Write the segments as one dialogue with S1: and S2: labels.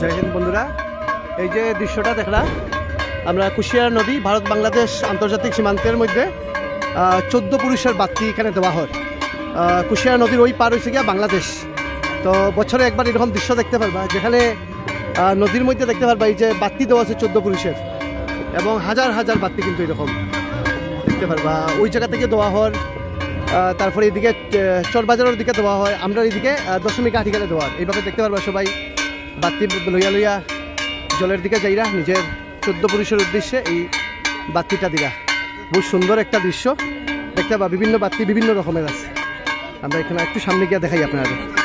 S1: জয় হিন্দ বন্ধুরা। এই যে দৃশ্যটা দেখলাম, আমরা কুশিয়ারা নদী, ভারত, বাংলাদেশ আন্তর্জাতিক সীমান্তের মধ্যে চোদ্দ পুরুষের বাতি এখানে দেওয়া হয়। কুশিয়ারা নদীর ওই পার হয়েছে গিয়া বাংলাদেশ। তো বছরে একবার এরকম দৃশ্য দেখতে পারবা, যেখানে নদীর মধ্যে দেখতে পারবা এই যে বাতি দেওয়া আছে চোদ্দ পুরুষের। এবং হাজার হাজার বাতি কিন্তু এরকম দেখতে পারবা। ওই জায়গা থেকে দেওয়া হয় তারপরে এদিকে চরবাজারের দিকে দেওয়া হয়। আমরা এদিকে দশমিক আঠিকালে দেওয়া হয়। এইভাবে দেখতে পারবা সবাই। বাতি লইয়া লইয়া জলের দিকে যাইরা নিজের চোদ্দ পুরুষের উদ্দেশ্যে এই বাতিটা দিরা। বহু সুন্দর একটা দৃশ্য। দেখতে বা বিভিন্ন বাতি বিভিন্ন রকমের আছে। আমরা এখানে একটু সামনে গিয়ে দেখাই আপনাদের।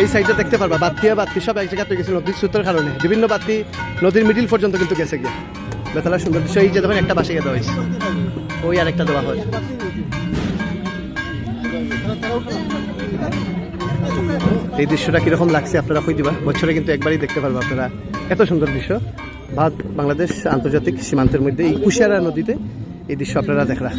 S1: এই সাইডে দেখতে পারবা, বাতি আর বাতি সব এক জায়গাতে গেছে নদীর সূত্রের কারণে। বিভিন্ন বাতি নদীর মিডিল পর্যন্ত কিন্তু গেছে গিয়ে। বেতলা সুন্দর দৃশ্য এই যে দেখুন, একটা বাসে দেওয়া হয়েছে ওই আরেকটা দেওয়া হয় এই দৃশ্যটা কীরকম লাগছে আপনারা কই দিবা? বছরে কিন্তু একবারই দেখতে পারব আপনারা। এত সুন্দর দৃশ্য। ভারত, বাংলাদেশ আন্তর্জাতিক সীমান্তের মধ্যে এই কুশিয়ারা নদীতে এই দৃশ্য আপনারা দেখরা।